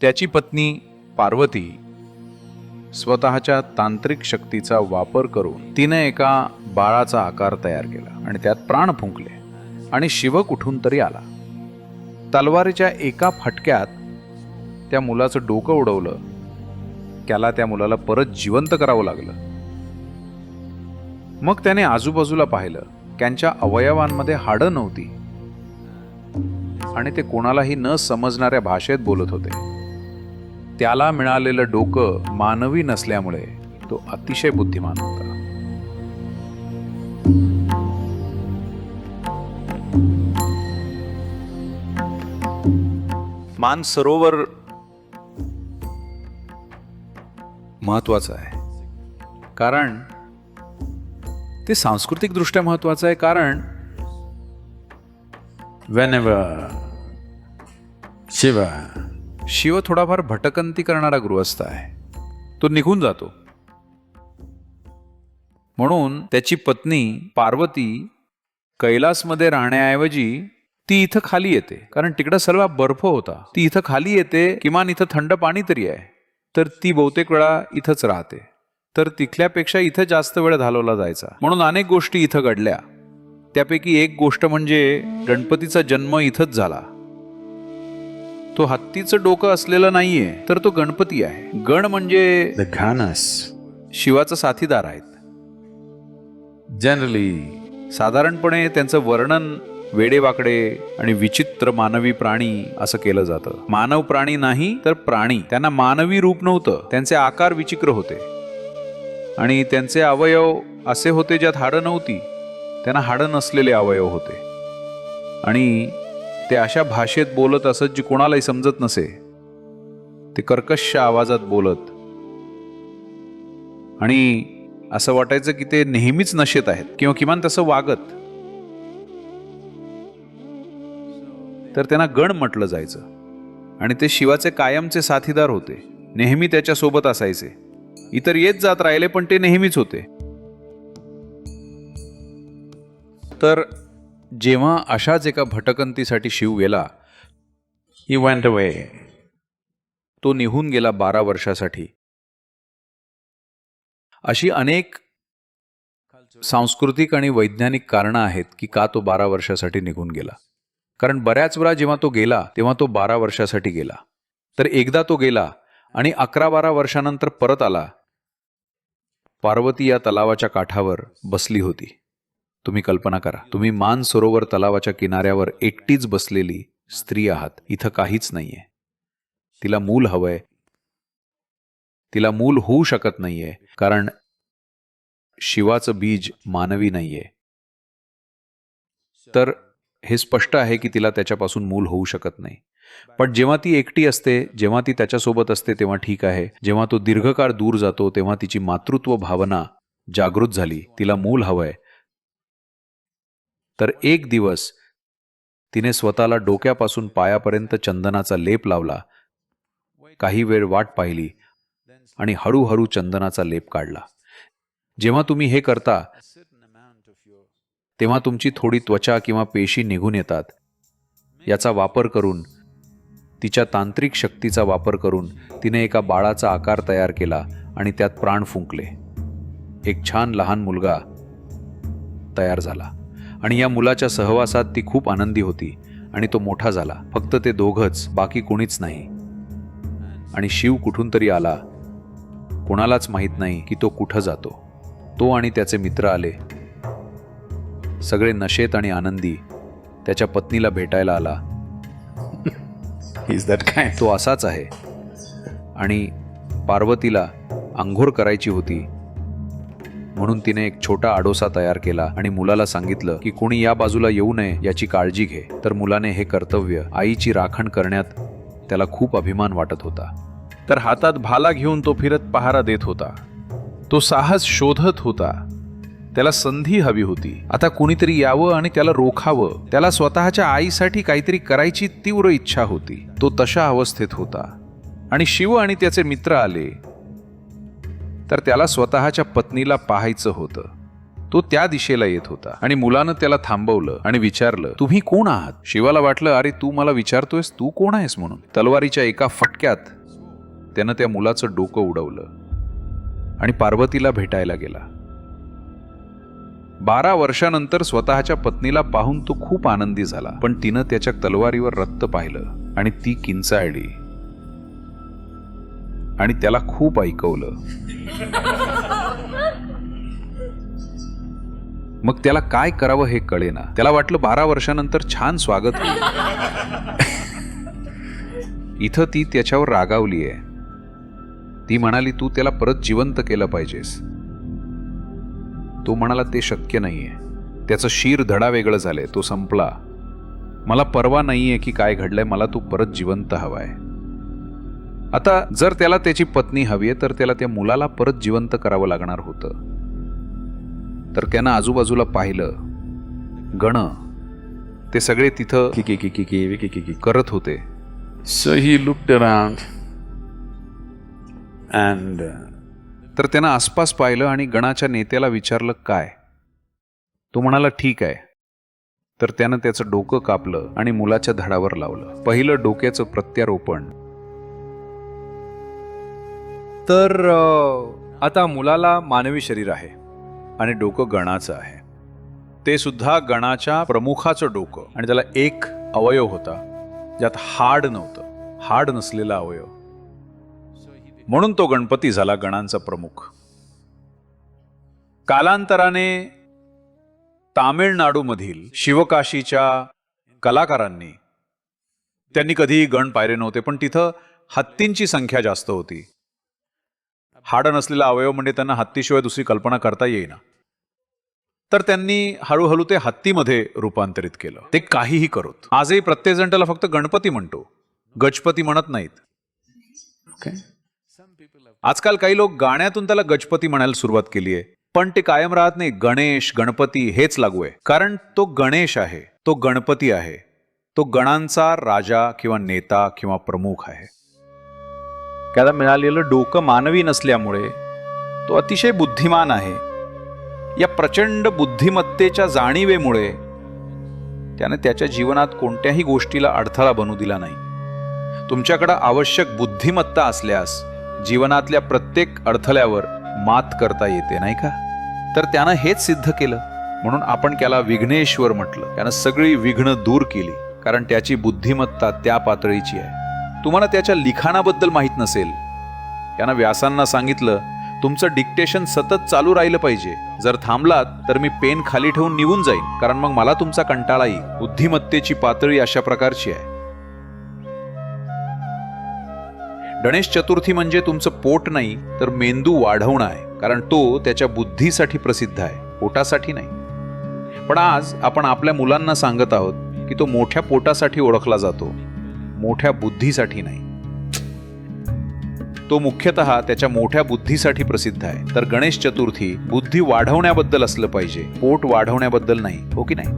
त्याची पत्नी पार्वती स्वतःच्या तांत्रिक शक्तीचा वापर करून तिने एका बाळाचा आकार तयार केला आणि त्यात प्राण फुंकले आणि शिव कुठून तरी आला. तलवारीच्या एका फटक्यात त्या मुलाचं डोकं उडवलं. त्याला त्या मुलाला परत जिवंत करावं लागलं. मग त्याने आजूबाजूला पाहिलं त्यांच्या अवयवांमध्ये हाडं नव्हती. आणि ते कोणालाही न समजणाऱ्या भाषेत बोलत होते. त्याला मिळालेलं डोकं मानवी नसल्यामुळे तो अतिशय बुद्धिमान होता. मान सरोवर महत्वाचं आहे. कारण ते सांस्कृतिक दृष्ट्या महत्वाचं आहे कारण वेन शिव शिव थोडाफार भटकंती करणारा गृहस्थ आहे. तो निघून जातो. म्हणून त्याची पत्नी पार्वती कैलासमध्ये राहण्याऐवजी ती इथं खाली येते. कारण तिकडं सर्व बर्फ होता. ती इथं खाली येते किमान इथं थंड पाणी तरी आहे. तर ती बहुतेक वेळा इथंच राहते. तर तिथल्यापेक्षा इथं जास्त वेळ घालवला जायचा. म्हणून अनेक गोष्टी इथं घडल्या. त्यापैकी एक गोष्ट म्हणजे गणपतीचा जन्म इथंच झाला. तो हत्तीचं डोकं असलेलं नाहीये तर तो गणपती आहे. गण म्हणजे घानस शिवाचा साथीदार आहेत. जनरली साधारणपणे त्यांचं वर्णन वेडेवाकडे आणि विचित्र मानवी प्राणी असं केलं जातं. मानव प्राणी नाही तर प्राणी. त्यांना मानवी रूप नव्हतं. त्यांचे आकार विचित्र होते. आणि त्यांचे अवयव असे होते ज्यात हाडं नव्हती. त्यांना हाडं नसलेले अवयव होते. आणि ते अशा भाषेत बोलत असत जी कोणालाही समजत नसे. ते कर्कश आवाजात बोलत. आणि असं वाटायचं की ते नेहमीच नशेत आहेत किंवा किमान तसं वागत. तर त्यांना गण म्हटलं जायचं. आणि ते शिवाचे कायमचे साथीदार होते. नेहमी त्याच्यासोबत असायचे. इतर येत जात राहिले पण ते नेहमीच होते. तर जेव्हा अशाच एका भटकंतीसाठी शिव गेला ही वेंट अवे तो निघून गेला बारा वर्षासाठी. अशी अनेक सांस्कृतिक आणि वैज्ञानिक कारणं आहेत की का तो बारा वर्षासाठी निघून गेला. कारण बऱ्याच वेळा जेव्हा तो गेला तेव्हा तो बारा वर्षासाठी गेला. तर एकदा तो गेला आणि अकरा बारा वर्षानंतर परत आला पार्वती या तलावाच्या काठावर बसली होती. तुम्ही कल्पना करा. तुम्ही मान सरोवर तलावाच्या किनाऱ्यावर एकटीच बसलेली स्त्री आहात. इथं काहीच नाहीये. तिला मूल हवंय. तिला मूल होऊ शकत नाहीये. कारण शिवाचं बीज मानवी नाहीये. तर हे स्पष्ट आहे की तिला त्याच्यापासून मूल होऊ शकत नाही. पण जेव्हा ती एकटी असते जेव्हा ती त्याच्यासोबत असते तेव्हा ठीक आहे. जेव्हा तो दीर्घकाळ दूर जातो तेव्हा तिची मातृत्व भावना जागृत झाली. तिला मूल हवंय. तर एक दिवस तिने स्वतःला डोक्यापासून पायापर्यंत चंदनाचा लेप लावला. काही वेळ वाट पाहिली आणि हळूहळू चंदनाचा लेप काढला. जेव्हा तुम्ही हे करता तेव्हा तुमची थोडी त्वचा किंवा पेशी निघून येतात. याचा वापर करून तिच्या तांत्रिक शक्तीचा वापर करून तिने एका बाळाचा आकार तयार केला आणि त्यात प्राण फुंकले. एक छान लहान मुलगा तयार झाला. आणि या मुलाच्या सहवासात ती खूप आनंदी होती आणि तो मोठा झाला. फक्त ते दोघच बाकी कोणीच नाही. आणि शिव कुठून तरी आला. कोणालाच माहीत नाही की तो कुठं जातो. तो आणि त्याचे मित्र आले. सगळे नशेत आणि आनंदी. त्याच्या पत्नीला भेटायला आला. इज दॅट काय? तो असाच आहे. आणि पार्वतीला आंघोळ करायची होती. म्हणून तिने एक छोटा आडोसा तयार केला आणि मुलाला सांगितलं की कोणी या बाजूला येऊ नये याची काळजी घे. तर मुलाने हे कर्तव्य आईची राखण करण्यात त्याला खूप अभिमान वाटत होता. तर हातात भाला घेऊन तो फिरत पहारा देत होता. तो साहस शोधत होता. त्याला संधी हवी होती. आता कुणीतरी यावं आणि त्याला रोखावं त्याला स्वतःच्या आईसाठी काहीतरी करायची तीव्र इच्छा होती. तो तशा अवस्थेत होता. आणि शिव आणि त्याचे मित्र आले. तर त्याला स्वतःच्या पत्नीला पाहायचं होतं. तो त्या दिशेला येत होता आणि मुलानं त्याला थांबवलं आणि विचारलं तुम्ही कोण आहात? शिवाला वाटलं अरे तू मला विचारतोयस तू कोण आहेस म्हणून? तलवारीच्या एका फटक्यात त्यानं त्या मुलाचं डोकं उडवलं आणि पार्वतीला भेटायला गेला. बारा वर्षानंतर स्वतःच्या पत्नीला पाहून तो खूप आनंदी झाला पण तिनं त्याच्या तलवारीवर रक्त पाहिलं आणि ती किंचाळली. आणि त्याला खूप ऐकवलं. मग त्याला काय करावं हे कळेना. त्याला वाटलं बारा वर्षानंतर छान स्वागत होईल. इथं ती त्याच्यावर रागावली आहे ती म्हणाली तू त्याला परत जिवंत केलं पाहिजेस. तो म्हणाला ते शक्य नाहीये. त्याचं शीर धडा वेगळं झालंय. तो संपला. मला परवा नाहीये की काय घडलंय. मला तू परत जिवंत हवाय. आता जर त्याला त्याची पत्नी हवी तर त्याला त्या मुलाला परत जिवंत करावं लागणार होतं. तर त्यानं आजूबाजूला पाहिलं गण ते सगळे तिथं Kiki, kiki, kiki, kiki, kiki. करत होते. Looked around and uh, तर त्यानं आसपास पाहिलं आणि गणाच्या नेत्याला विचारलं काय? तो म्हणाला ठीक आहे. तर त्यानं त्याचं डोकं कापलं आणि मुलाच्या धडावर लावलं. पहिलं डोक्याचं प्रत्यारोपण तर आता मुलाला मानवी शरीर आहे आणि डोकं गणाचं आहे. ते सुद्धा गणाच्या प्रमुखाचं डोकं आणि त्याला एक अवयव होता ज्यात हाड नव्हतं. हाड नसलेला अवयव. म्हणून तो गणपती झाला गणांचा प्रमुख. कालांतराने तामिळनाडूमधील शिवकाशीच्या कलाकारांनी त्यांनी कधीही गण पाहिले नव्हते पण तिथं हत्तींची संख्या जास्त होती. हाड नसलेला अवयव म्हणजे त्यांना हत्तीशिवाय दुसरी कल्पना करता येईना. तर त्यांनी हळूहळू ते हत्तीमध्ये रूपांतरित केलं. ते काहीही करोत. आजही प्रत्येक जण त्याला फक्त गणपती म्हणतो. गजपती म्हणत नाहीत. Okay. आजकाल काही लोक गाण्यातून त्याला गजपती म्हणायला सुरुवात केली आहे. पण ते कायम राहत नाही. गणेश गणपती हेच लागू आहे. कारण तो गणेश आहे. तो गणपती आहे. तो गणांचा राजा किंवा नेता किंवा प्रमुख आहे. त्याला मिळालेलं डोकं मानवी नसल्यामुळे तो अतिशय बुद्धिमान आहे. या प्रचंड बुद्धिमत्तेच्या जाणीवेमुळे त्याने त्याच्या जीवनात कोणत्याही गोष्टीला अडथळा बनू दिला नाही. तुमच्याकडं आवश्यक बुद्धिमत्ता असल्यास जीवनातल्या प्रत्येक अडथळ्यावर मात करता येते नाही का? तर त्यानं हेच सिद्ध केलं. म्हणून आपण त्याला विघ्नेश्वर म्हटलं. त्यानं सगळी विघ्न दूर केली. कारण त्याची बुद्धिमत्ता त्या पातळीची आहे. तुम्हाला त्याच्या लिखाणाबद्दल माहीत नसेल. त्यानं व्यासांना सांगितलं तुमचं डिक्टेशन सतत चालू राहिलं पाहिजे. जर थांबलात तर मी पेन खाली ठेवून निघून जाईन. कारण मग मला तुमचा कंटाळा येईल. बुद्धिमत्तेची पातळी अशा प्रकारची आहे. गणेश चतुर्थी म्हणजे तुमचं पोट नाही तर मेंदू वाढवणं आहे. कारण तो त्याच्या बुद्धीसाठी प्रसिद्ध आहे. पोटासाठी नाही. पण आज आपण आपल्या मुलांना सांगत आहोत की तो मोठ्या पोटासाठी ओळखला जातो. मोठ्या बुद्धीसाठी नाही. तो मुख्यतः त्याच्या मोठ्या बुद्धीसाठी प्रसिद्ध आहे. तर गणेश चतुर्थी बुद्धी वाढवण्याबद्दल असलं पाहिजे. पोट वाढवण्याबद्दल नाही हो की नाही?